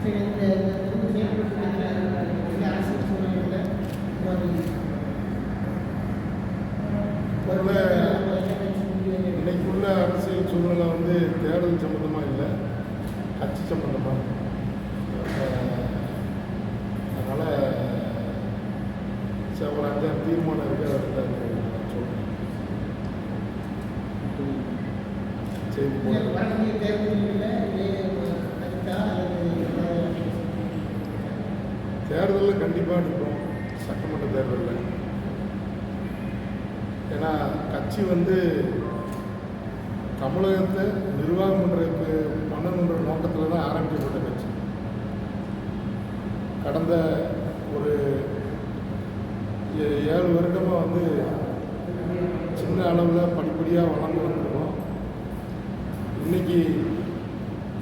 சரி இந்த இந்த அரசு சூழ்நிலையில் இன்னைக்குள்ள அரசியல் சூழ்நிலை வந்து தேர்தல் சம்மந்தமாக இல்லை கட்சி சம்பந்தமா அஹ், ஒரு அஞ்சாறு தீர்மானம் இருக்கு அதை பத்தி நான் சொல்றேன் செய்தி தேர்தலில் கண்டிப்பாக இருக்கும் சட்டமன்ற தேர்தலில். ஏன்னா கட்சி வந்து தமிழகத்தை நிர்வாகம் பண்ணுறதுக்கு பண்ணணுன்ற நோக்கத்தில் தான் ஆரம்பிக்கப்பட்ட கட்சி. கடந்த ஒரு ஏ- ஏழு வருடமாக வந்து சின்ன அளவில் படிப்படியாக வளர்ந்து வந்து இன்னைக்கு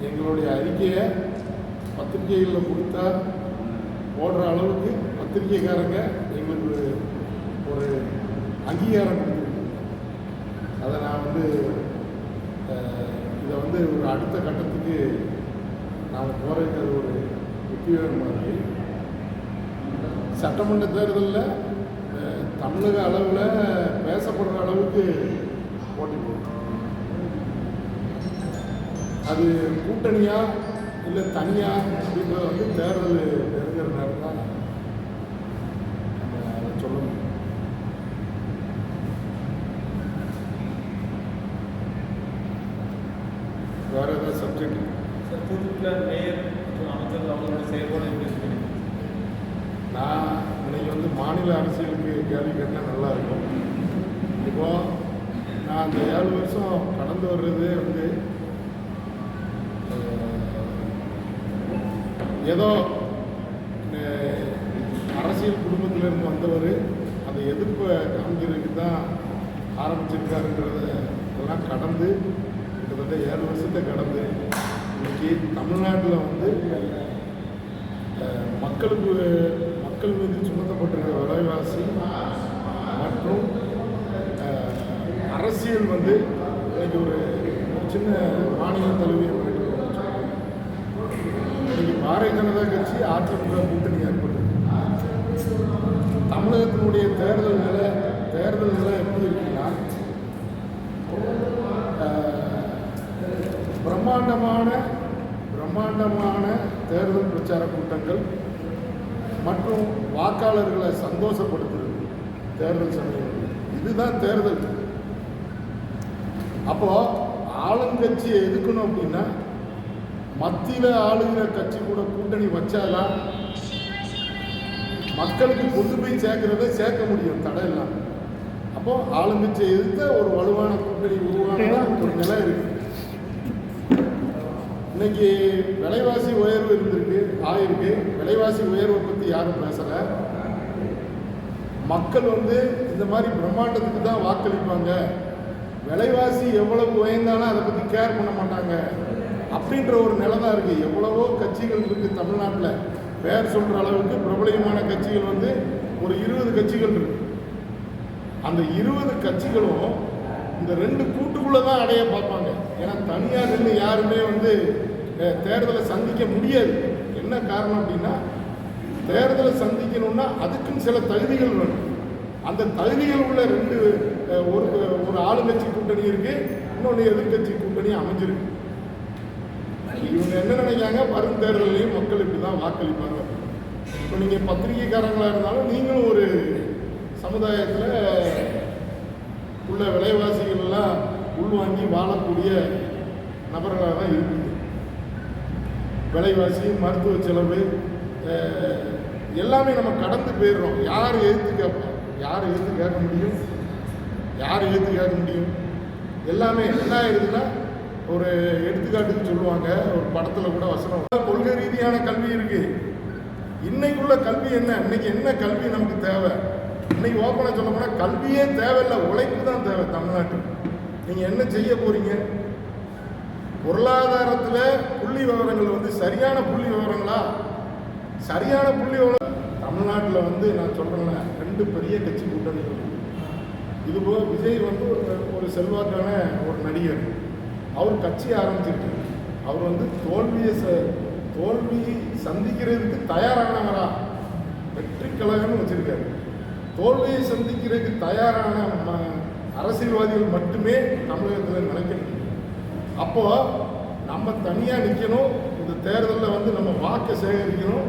எங்களுடைய அறிக்கையை பத்திரிகைகளில் கொடுத்தா போடுற அளவுக்கு பத்திரிகைக்காரங்க எங்களுக்கு ஒரு அங்கீகாரம் கொடுத்துருக்கு அதை நான் வந்து இதை வந்து ஒரு அடுத்த கட்டத்துக்கு நாம் போகிறது ஒரு உத்தியோகமாக சட்டமன்ற தேர்தலில் தமிழக அளவில் பேசப்படுற அளவுக்கு போட்டி போடும் அது கூட்டணியா இல்லை தனியா அப்படின்றத வந்து தேர்தல் நெருங்குற நேரம் தான் நம்ம அதை சொல்ல முடியும் வேற ஏதாவது சப்ஜெக்ட் சார் தூத்துக்குடியில் மேயர் மற்றும் அமைச்சர்கள் அவங்களோட செயல்பாடு எப்படி நான் இன்னைக்கு வந்து மாநில அரசியலுக்கு கேள்வி கேட்டால் நல்லா இருக்கும். இப்போ நான் அந்த ஏழு வருஷம் கடந்து வர்றது வந்து ஏதோ அரசியல் குடும்பத்திலிருந்து வந்தவர் அந்த எதிர்ப்பை காமிக்கிறதுக்கு தான் ஆரம்பிச்சிருக்காருன்றத இதெல்லாம் கடந்து கிட்டத்தட்ட ஏழு வருஷத்தை கடந்து இன்னைக்கு தமிழ்நாட்டில் வந்து மக்களுக்கு மக்கள் மீது சுமத்தப்பட்டிருக்கிற விலைவாசி மற்றும் அரசியல் வந்து இன்னைக்கு ஒரு சின்ன மாநில தலைவியை பாரதிய ஜனதா கட்சி அதிமுக கூட்டணி ஏற்பட்டது தமிழகத்தினுடைய தேர்தல் நிலை தேர்தல் நிலை எப்படி இருக்குன்னா பிரம்மாண்டமான பிரம்மாண்டமான தேர்தல் பிரச்சார கூட்டங்கள் மற்றும் வாக்காளர்களை சந்தோஷப்படுத்துறது தேர்தல் சமயங்கள் இதுதான் தேர்தல். அப்போ ஆளுங்கட்சியை எதுக்கணும் அப்படின்னா மத்தியில் ஆளுகிற கட்சி கூட கூட்டணி வச்சாதான் மக்களுக்கு கொண்டு போய் சேர்க்கறத சேர்க்க முடியும் தடை இல்லாமல் அப்போ ஆளுங்கட்சியை எதிர்த்த ஒரு வலுவான கூட்டணி உருவானதா ஒரு நிலை இருக்கு. இன்னைக்கு விலைவாசி உயர்வு இருந்திருக்கு ஆயிருக்கு. விலைவாசி உயர்வை பற்றி யாரும் பேசலை. மக்கள் வந்து இந்த மாதிரி பிரம்மாண்டத்துக்கு தான் வாக்களிப்பாங்க. விலைவாசி எவ்வளவு உயர்ந்தாலும் அதை பற்றி கேர் பண்ண மாட்டாங்க. அப்படின்ற ஒரு நிலை தான் இருக்குது எவ்வளவோ கட்சிகள் இருக்குது தமிழ்நாட்டில். பேர் சொல்கிற அளவுக்கு பிரபலியமான கட்சிகள் வந்து ஒரு இருபது கட்சிகள் இருக்கு. அந்த இருபது கட்சிகளும் இந்த ரெண்டு கூட்டுக்குள்ளே தான் அடைய பார்ப்பாங்க. ஏன்னா தனியாக நின்று யாருமே வந்து தேர்தலை சந்திக்க முடியாது. என்ன காரணம் அப்படின்னா தேர்தலை சந்திக்கணும்னா அதுக்குன்னு சில தகுதிகள் வேணும். அந்த தகுதிகள் உள்ள ரெண்டு ஒரு ஒரு ஆளுங்கட்சி கூட்டணி இருக்குது இன்னொன்று எதிர்க்கட்சி கூட்டணி அமைஞ்சிருக்கு. இவங்க என்ன நினைக்காங்க வரும் தேர்தலையும் மக்கள் இப்படி தான் வாக்களிப்பாங்க. இப்போ நீங்கள் பத்திரிகைக்காரங்களாக இருந்தாலும் நீங்களும் ஒரு சமுதாயத்தில் உள்ள விலைவாசிகள்லாம் உள்வாங்கி வாழக்கூடிய நபர்களாக தான் இருக்குது விலைவாசி மருத்துவ செலவு எல்லாமே நம்ம கடந்து போயிடுறோம். யார் எதிர்த்து கேட்போம் யார் எதிர்த்து கேட்க முடியும்? யார் எதிர்த்து கேட்க முடியும்? எல்லாமே என்ன ஆயிடுதுன்னா ஒரு எடுத்துக்காட்டுக்கு சொல்லுவாங்க ஒரு படத்தில் கூட வசனம். கொள்கை ரீதியான கல்வி இருக்கு. இன்னைக்குள்ள கல்வி என்ன? இன்னைக்கு என்ன கல்வி நமக்கு தேவை? இன்னைக்கு ஓப்பனாக சொல்ல போனால் கல்வியே தேவையில்லை உழைப்பு தான் தேவை தமிழ்நாட்டுக்கு. நீங்கள் என்ன செய்ய போறீங்க? பொருளாதாரத்தில் புள்ளி விவரங்கள் வந்து சரியான புள்ளி விவரங்களா? சரியான புள்ளி விவரம் தமிழ்நாட்டில் வந்து நான் சொல்கிறேன்னா ரெண்டு பெரிய கட்சி கூட்டணிகள் இருக்கு. இது போக விஜய் வந்து ஒரு செல்வாக்கான ஒரு நடிகர். அவர் கட்சி ஆரம்பிச்சிட்டு அவர் வந்து தோல்வியை ச- தோல்வி சந்திக்கிறதுக்கு தயாரானவரா? வெற்றி கழகம்னு வச்சிருக்காரு. தோல்வியை சந்திக்கிறதுக்கு தயாரான ம- அரசியல்வாதிகள் மட்டுமே தமிழகத்தில் நினைக்கணும். அப்போ நம்ம தனியாக நிற்கணும் இந்த தேர்தலில் வந்து நம்ம வாக்கை சேகரிக்கணும்.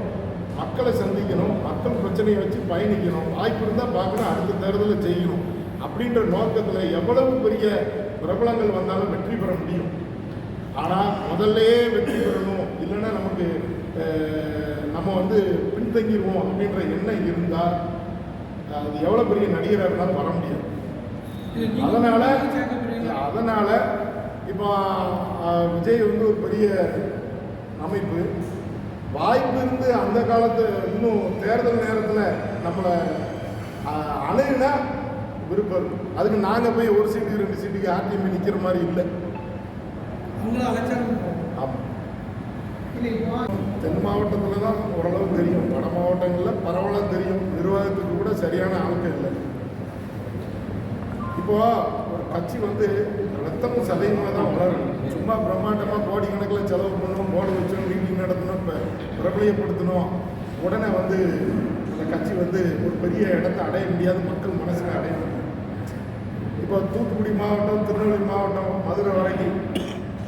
மக்களை சந்திக்கணும். மக்கள் பிரச்சனையை வச்சு பயணிக்கணும். வாய்ப்பு இருந்தால் பார்க்கணும். அடுத்த தேர்தலில் செய்யணும் அப்படின்ற நோக்கத்தில் எவ்வளவு பெரிய பிரபலங்கள் வந்தாலும் வெற்றி பெற முடியும். ஆனால் முதல்லயே வெற்றி பெறணும். இல்லைன்னா நமக்கு நம்ம வந்து பின்தங்கிடுவோம் அப்படின்ற எண்ணம் இருந்தால் அது எவ்வளோ பெரிய நடிகராக இருந்தாலும் வர முடியாது. அதனால அதனால இப்போ விஜய் வந்து ஒரு பெரிய அமைப்பு. வாய்ப்பு இருந்து அந்த காலத்து இன்னும் தேர்தல் நேரத்தில் நம்மளை அணுகுனா விருப்பம். அதுக்கு நாங்கள் போய் ஒரு சீட்டுக்கு ரெண்டு சீட்டுக்கு ஆர்டிஎம் நிற்கிற மாதிரி இல்லை. ஆமாம் தென் மாவட்டத்தில் தான் ஓரளவு தெரியும். வட மாவட்டங்களில் பரவலாக தெரியும். நிர்வாகத்துக்கு கூட சரியான ஆளுக்கு இல்லை. இப்போ ஒரு கட்சி வந்து ரத்தமும் சதையுமாக தான் வளரணும் சும்மா பிரம்மாண்டமாக கோடி கணக்கில் செலவு பண்ணணும் போர்டு வச்சோம் மீட்டிங் நடத்தணும் இப்போ பிரபலியப்படுத்தணும். உடனே வந்து அந்த கட்சி வந்து ஒரு பெரிய இடத்தை அடைய முடியாது. மக்கள் மனசில் அடைய முடியும் இப்போ தூத்துக்குடி மாவட்டம் திருநெல்வேலி மாவட்டம் மதுரை வரைக்கும்.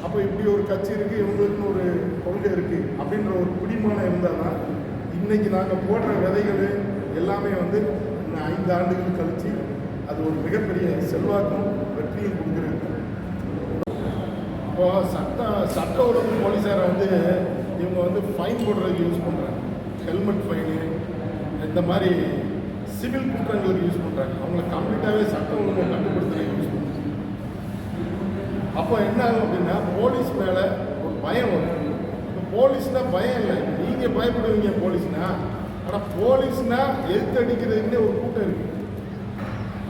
அப்போ இப்படி ஒரு கட்சி இருக்குது இவங்களுக்குன்னு ஒரு கொள்கை இருக்குது அப்படின்ற ஒரு பிடிமானம் இருந்தால் தான் இன்றைக்கி நாங்கள் போடுற விதைகள் எல்லாமே வந்து இன்னும் ஐந்து ஆண்டுகள் கழித்து அது ஒரு மிகப்பெரிய செல்வாக்கும் வெற்றியும் கொடுக்குறது இப்போ சட்ட சட்ட ஒழுங்கு போலீஸாரை வந்து இவங்க வந்து ஃபைன் போடுறதுக்கு யூஸ் பண்ணுறாங்க ஹெல்மெட் ஃபைனு இந்த மாதிரி சிவில் குற்றங்களுக்கு யூஸ் பண்ணுறாங்க அவங்கள கம்ப்ளீட்டாகவே சட்ட ஒழுங்கு கட்டுப்படுத்தலை யூஸ் பண்ணுறாங்க அப்போ என்ன ஆகும் அப்படின்னா போலீஸ் மேலே ஒரு பயம் வரும். இப்போ போலீஸ்னால் பயம் இல்லை. நீங்கள் பயப்படுவீங்க போலீஸ்னால் ஆனால் போலீஸ்னால் எதிர்த்து அடிக்கிறதுக்குன்னே ஒரு கூட்டம் இருக்குது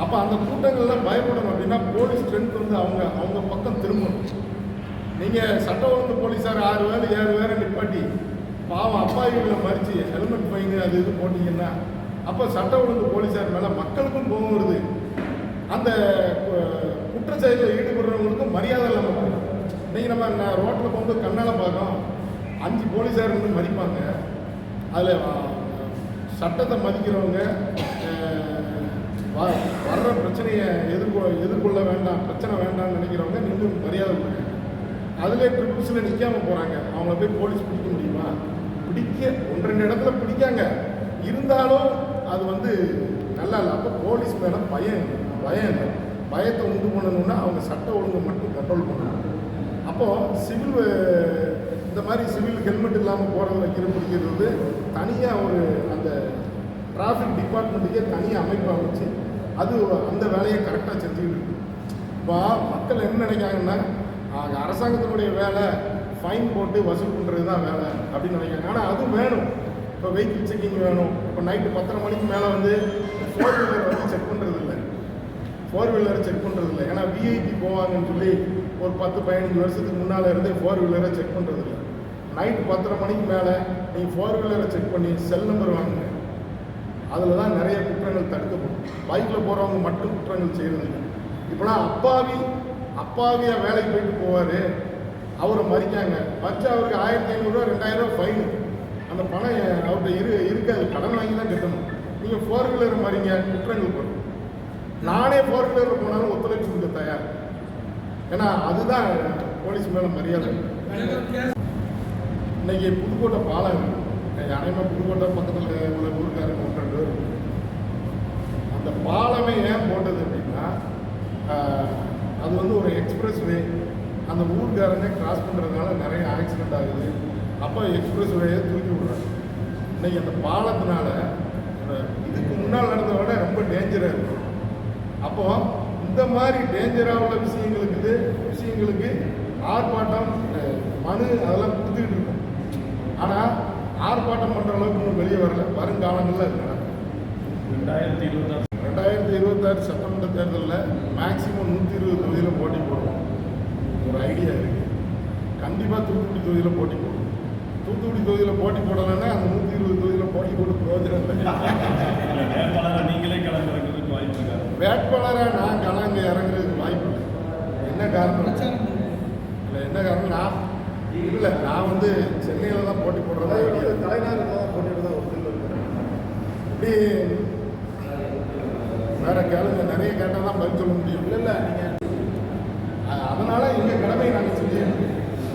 அப்போ அந்த கூட்டங்கள்லாம் பயப்படணும் அப்படின்னா போலீஸ் ஸ்ட்ரென்த் வந்து அவங்க அவங்க பக்கம் திரும்பணும். நீங்கள் சட்ட ஒழுங்கு போலீஸார் ஆறு பேர் ஏழு பேரை நிப்பாட்டி பாவம் அப்பாவிகளை மறித்து ஹெல்மெட் ஃபைனு அது இது போட்டிங்கன்னா அப்போ சட்ட ஒழுங்கு போலீஸார் மேலே மக்களுக்கும் கோபம் வருது. அந்த குற்றச்செயலில் குற்ற செயலில் ஈடுபடுறவங்களுக்கும் மரியாதை இல்லாமல் போகும் இன்னைக்கு நம்ம நான் ரோட்டில் போகும்போது கண்ணால் பார்க்கோம் அஞ்சு போலீஸார் வந்து மதிப்பாங்க. அதில் சட்டத்தை மதிக்கிறவங்க வ- வர்ற பிரச்சனையை எதிர்கொ எதிர்கொள்ள வேண்டாம் பிரச்சனை வேண்டாம்னு நினைக்கிறவங்க நின்று மரியாதை கொடுங்க. அதிலே ட்ரிபிள்ஸில் நிற்காம போகிறாங்க அவங்கள போய் போலீஸ் பிடிக்க முடியுமா? பிடிக்க ஒன்று ரெண்டு இடத்துல பிடிக்காங்க. இருந்தாலும் அது வந்து நல்லா இல்லை. அப்போ போலீஸ் மேலே பயம் பயம் இல்லை. பயத்தை உண்டு பண்ணணும்னா அவங்க சட்ட ஒழுங்கை மட்டும் கண்ட்ரோல் பண்ணணும். அப்போது சிவில் இந்த மாதிரி சிவில் ஹெல்மெட் இல்லாமல் போகிறத வைக்கிறது வந்து தனியாக ஒரு அந்த டிராஃபிக் டிபார்ட்மெண்ட்டுக்கே தனியாக அமைப்பு அமைச்சு அது அந்த வேலையை கரெக்டாக செஞ்சுக்கிட்டு இருக்கு. இப்போ மக்கள் என்ன நினைக்காங்கன்னா அங்கே அரசாங்கத்தினுடைய வேலை ஃபைன் போட்டு வசூல் பண்ணுறது தான் வேலை அப்படின்னு நினைக்கிறாங்க. ஆனால் அதுவும் வேணும். இப்போ வெஹிக்கிள் செக்கிங் வேணும். இப்போ நைட்டு பத்தரை மணிக்கு மேலே வந்து ஃபோர் வீலர் வந்து செக் பண்ணுறது இல்லை ஃபோர் வீலரை செக் பண்ணுறது இல்லை ஏன்னா விஐபி போவாங்கன்னு சொல்லி ஒரு பத்து பதினஞ்சு வருஷத்துக்கு முன்னால் இருந்தே ஃபோர் வீலரை செக் பண்ணுறது இல்லை நைட்டு பத்தரை மணிக்கு மேலே நீங்கள் ஃபோர் வீலரை செக் பண்ணி செல் நம்பர் வாங்குங்க. அதில் தான் நிறைய குற்றங்கள் தடுக்கப்படும். பைக்கில் போகிறவங்க மட்டும் குற்றங்கள் செய்கிறது இல்லை இப்போலாம் அப்பாவி அப்பாவியாக வேலைக்கு போயிட்டு போவார். அவரை மறிக்காங்க. மறிச்சு அவருக்கு ஆயிரத்தி ஐநூறுரூவா ரெண்டாயிரரூவா ஃபைனு அந்த பணம் அவர்கிட்ட இரு இருக்காது கடன் வாங்கி தான் கட்டணும். நீங்கள் ஃபோர் வீலர் மாதிரிங்க குற்றங்கள் பண்ணும் நானே ஃபோர் வீலரில் போனாலும் ஒத்துழைப்பு கொடுக்க தயார். ஏன்னா அதுதான் போலீஸ் மேலே மரியாதை. இன்னைக்கு புதுக்கோட்டை பாலம் இருக்கு. அனைமா புதுக்கோட்டை பக்கத்தில் உள்ள ஊருக்காரங்க ஒன்று ரெண்டு பேர் அந்த பாலமே ஏன் போட்டது அப்படின்னா அது வந்து ஒரு எக்ஸ்பிரஸ் வே அந்த ஊருக்காரங்க கிராஸ் பண்ணுறதுனால நிறைய ஆக்சிடென்ட் ஆகுது. அப்போ எக்ஸ்பிரஸ் வேயை தூக்கி விடுறாங்க. இன்னைக்கு அந்த பாலத்தினால இதுக்கு முன்னால் நடந்த விட ரொம்ப டேஞ்சராக இருக்கும் அப்போ இந்த மாதிரி டேஞ்சராக உள்ள விஷயங்களுக்கு விஷயங்களுக்கு ஆர்ப்பாட்டம் மனு அதெல்லாம் கொடுத்துக்கிட்டு இருக்கும். ஆனால் ஆர்ப்பாட்டம் பண்ணுற அளவுக்கு இன்னும் வெளியே வரல. வருங்காலங்களில் நடக்கும். ரெண்டாயிரத்தி இருபத்தாறு ரெண்டாயிரத்தி இருபத்தாறு சட்டமன்ற தேர்தலில் மேக்சிமம் நூற்றி இருபது தொகுதியில் போட்டி போடுவோம். ஒரு ஐடியா இருக்குது கண்டிப்பாக தூத்துக்குடி தொகுதியில் போட்டி போடுவோம். தூத்துக்குடி தொகுதியில் போட்டி போடலைன்னா அந்த நூற்றி இருபது தொகுதியில் போட்டி போட்டு பிரயோஜனம் இல்லை. வேட்பாளரை நீங்களே கலந்துறதுக்கு வாய்ப்பு இருக்காது வேட்பாளராக நான் களங்க இறங்குறதுக்கு வாய்ப்பு இல்லை. என்ன காரணம்? இல்லை என்ன காரணம்னா இல்லை நான் வந்து சென்னையில் தான் போட்டி போடுறதா ஐடியா தலைநகர் தான் போட்டிட்டு தான் ஒரு இப்படி வேற கேளுங்க நிறைய கேட்டால் தான் பதில் சொல்ல முடியும். இல்லை இல்லை நீங்கள் அதனால எங்கள் கடமையை நாங்கள் செஞ்சோம்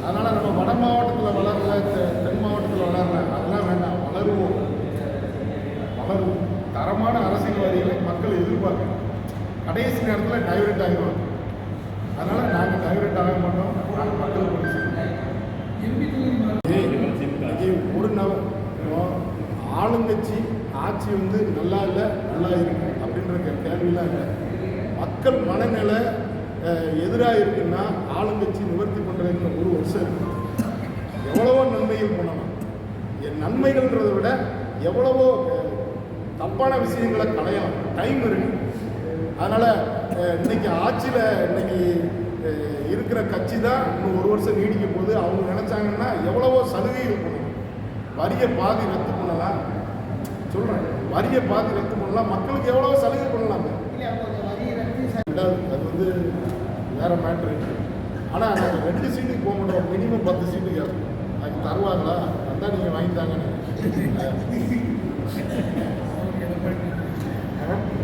அதனால நம்ம வட மாவட்டத்தில் வளரல தெ- அதெல்லாம் வேண்டாம். வளருவோம். வளருவோம். தரமான அரசியல்வாதிகளை மக்கள் எதிர்பார்க்கணும். கடைசி நேரத்தில் டைவர்ட் ஆகிடுவாங்க அதனால நாங்கள் டைவர்ட் ஆக மாட்டோம். நாங்கள் மக்கள் பணி செய்வோம் ஒரு நபர். ஆளுங்கட்சி ஆட்சி வந்து நல்லா இல்லை நல்லா இருக்கு அப்படின்ற கே- இல்லை. மக்கள் மனநிலை எதிராக இருக்குன்னா ஆளுங்கட்சி நிவர்த்தி பண்ணுறதுக்கு ஒரு வருஷம் இருக்கு. எவ்வளவோ நன்மைகள் பண்ணலாம். நன்மைகள்ன்றதை விட எவ்வளவோ தப்பான விஷயங்களை களையலாம். டைம் இருக்கு. அதனால் இன்னைக்கு ஆட்சியில் இன்னைக்கு இருக்கிற கட்சி தான் இன்னும் ஒரு வருஷம் நீடிக்க போது அவங்க நினச்சாங்கன்னா எவ்வளவோ சலுகைகள் பண்ணலாம் வரியை பாதி ரத்து பண்ணலாம். சொல்கிறேன் வரியை பாதி ரத்து பண்ணலாம். மக்களுக்கு எவ்வளவோ சலுகை ரெண்டாவது அது வந்து வேற மேட்ரு ஆனால் நாங்கள் ரெண்டு சீட்டுக்கு போக மாட்டோம். மினிமம் பத்து சீட்டு கேட்போம் அதுக்கு தருவாங்களா? வந்தால் நீங்கள் வாங்கி தாங்கன்னு